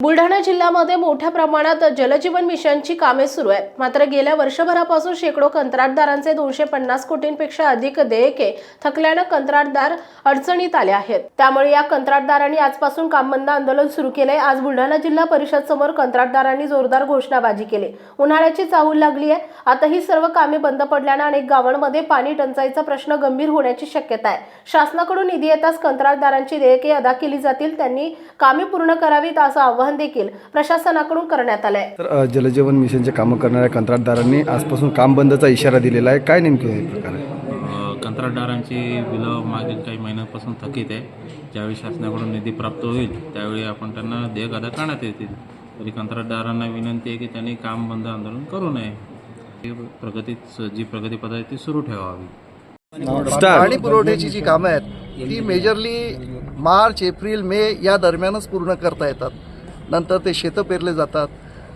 बुलढाणा जिल्ह्यामध्ये मोठ्या प्रमाणात जलजीवन मिशनची कामे सुरू आहेत. मात्र गेल्या वर्षभरापासून शेकडो कंत्राटदारांचे दोनशे पन्नास कोटींपेक्षा अधिक देयके थकल्यानं कंत्राटदार अडचणीत आले आहेत. त्यामुळे या कंत्राटदारांनी आजपासून काम बंद आंदोलन सुरू केले आज बुलढाणा जिल्हा परिषद समोर कंत्राटदारांनी जोरदार घोषणाबाजी केली. उन्हाळ्याची चाहूल लागली आहे आता ही सर्व कामे बंद पडल्यानं अनेक गावांमध्ये पाणी टंचाईचा प्रश्न गंभीर होण्याची शक्यता आहे. शासनाकडून निधी येताच कंत्राटदारांची देयके अदा केली जातील. त्यांनी कामे पूर्ण करावीत असं आव्हान देखील प्रशासनाकडून करण्यात आलंय. तर जलजीवन मिशनचे कामं करणाऱ्या कंत्राटदारांनी आजपासून काम बंदचा इशारा दिलेला आहे. काय नेमके हे प्रकार? आहे कंत्राटदारांची बिलं मागील काही महिन्यांपासून थकीत आहे. ज्यावेळी शासनाकडून निधी प्राप्त होईल त्यावेळी आपण त्यांना देयक अदा करण्यात येतील. तरी कंत्राटदारांना विनंती आहे की त्यांनी काम बंद आंदोलन करू नये. ही प्रगती जी प्रगती पद्धत आहे ती सुरू ठेवावी. पाणी पुरवठ्याची जी कामं आहेत ती मेजरली मार्च एप्रिल मे या दरम्यानच पूर्ण करता येतात. नंतर ते शेतं पेरले जातात.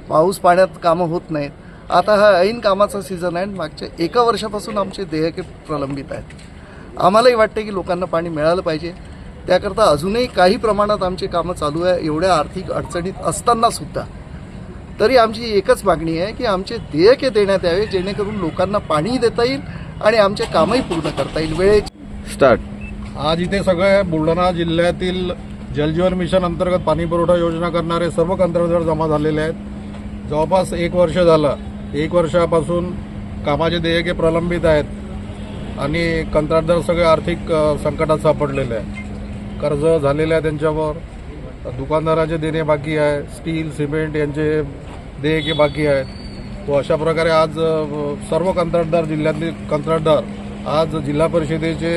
पाऊस पाण्यात कामं होत नाहीत. आता हा ऐन कामाचा सीझन आहे आणि मागच्या एका वर्षापासून आमचे देयके प्रलंबित आहेत. आम्हालाही वाटते की लोकांना पाणी मिळालं पाहिजे. त्याकरता अजूनही काही प्रमाणात आमची कामं चालू आहे. एवढ्या आर्थिक अडचणीत असतानासुद्धा तरी आमची एकच मागणी आहे की आमचे देयके देण्यात यावे जेणेकरून लोकांना पाणीही देता येईल आणि आमचे कामही पूर्ण करता येईल. वेळेची स्टार्ट आज इथे सगळे बुलढाणा जिल्ह्यातील जलजीवन मिशन अंतर्गत पाणी पुरवठा योजना करणारे सर्व कंत्राटदार जमा झालेले आहेत. जवळपास एक वर्ष झालं. एक वर्षापासून कामाचे देयके प्रलंबित आहेत आणि कंत्राटदार सगळे आर्थिक संकटात सापडलेले आहे कर्ज झालेले आहे त्यांच्यावर. दुकानदाराचे देणे बाकी आहे. स्टील सिमेंट यांचे देयके बाकी आहेत. व अशा प्रकारे आज सर्व कंत्राटदार जिल्ह्यातले कंत्राटदार आज जिल्हा परिषदेचे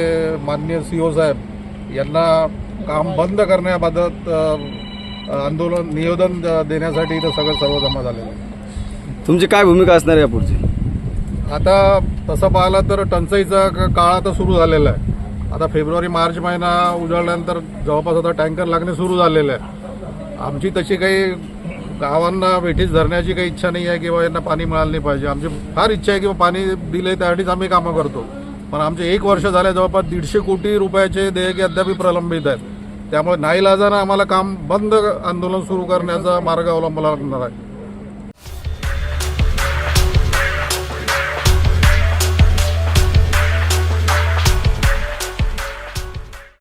माननीय सी ओ साहेब यांना काम बंद करण्याबाबत आंदोलन निवेदन देण्यासाठी इथं सगळं सर्व जमा झालेलं आहे. तुमची काय भूमिका असणार आहे यापुढची? आता तसं पाहिलं तर टंचाईचा काळ आता सुरू झालेला आहे. आता फेब्रुवारी मार्च महिना उजाडल्यानंतर जवळपास आता टँकर लागणे सुरू झालेले आहे. आमची तशी काही गावांना वेठीस धरण्याची काही इच्छा नाही आहे किंवा यांना पाणी मिळालं नाही पाहिजे. आमची फार इच्छा आहे किंवा पाणी दिले त्यासाठीच आम्ही कामं करतो. पण आमचे एक वर्ष झाले जवळपास दीडशे कोटी रुपयाचे देयके अद्याप प्रलंबित आहेत. त्यामुळे नाईलाजानं आम्हाला काम बंद आंदोलन सुरू करण्याचा मार्ग अवलंबला लागणार आहे.